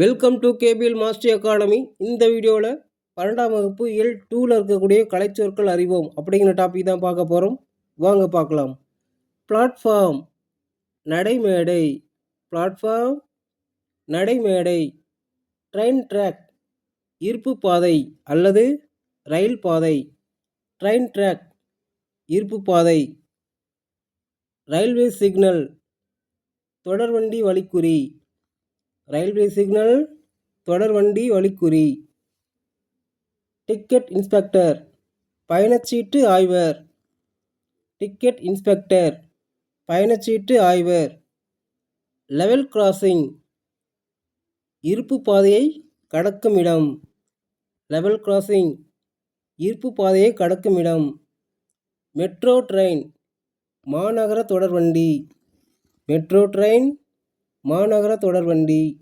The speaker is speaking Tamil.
Welcome to KPL master academy இந்த வீடியோவில் பன்னெண்டாம் வகுப்பு எல் டூவில் இருக்கக்கூடிய கலைச்சொற்கள் அறிவோம் அப்படிங்கிற டாபிக் தான் பார்க்க போகிறோம் வாங்க பார்க்கலாம். பிளாட்ஃபார்ம் நடைமேடை. பிளாட்ஃபார்ம் நடைமேடை. ட்ரெயின் ட்ராக் இருப்பு பாதை அல்லது ரயில் பாதை. ட்ரெயின் ட்ராக் இருப்பு பாதை. ரயில்வே சிக்னல் தொடர்வண்டி வழிக்குறி. ரயில்வே சிக்னல் தொடர்வண்டி வழிக்குறி. டிக்கெட் இன்ஸ்பெக்டர் பயணச்சீட்டு ஆய்வர். டிக்கெட் இன்ஸ்பெக்டர் பயணச்சீட்டு ஆய்வர். லெவல் கிராசிங் இருப்பு பாதையை கடக்கும் இடம். லெவல் கிராசிங் இருப்பு பாதையை கடக்கும் இடம். மெட்ரோ ட்ரெயின் மாநகர தொடர்வண்டி மெட்ரோ ட்ரெயின் மாநகர தொடர்வண்டி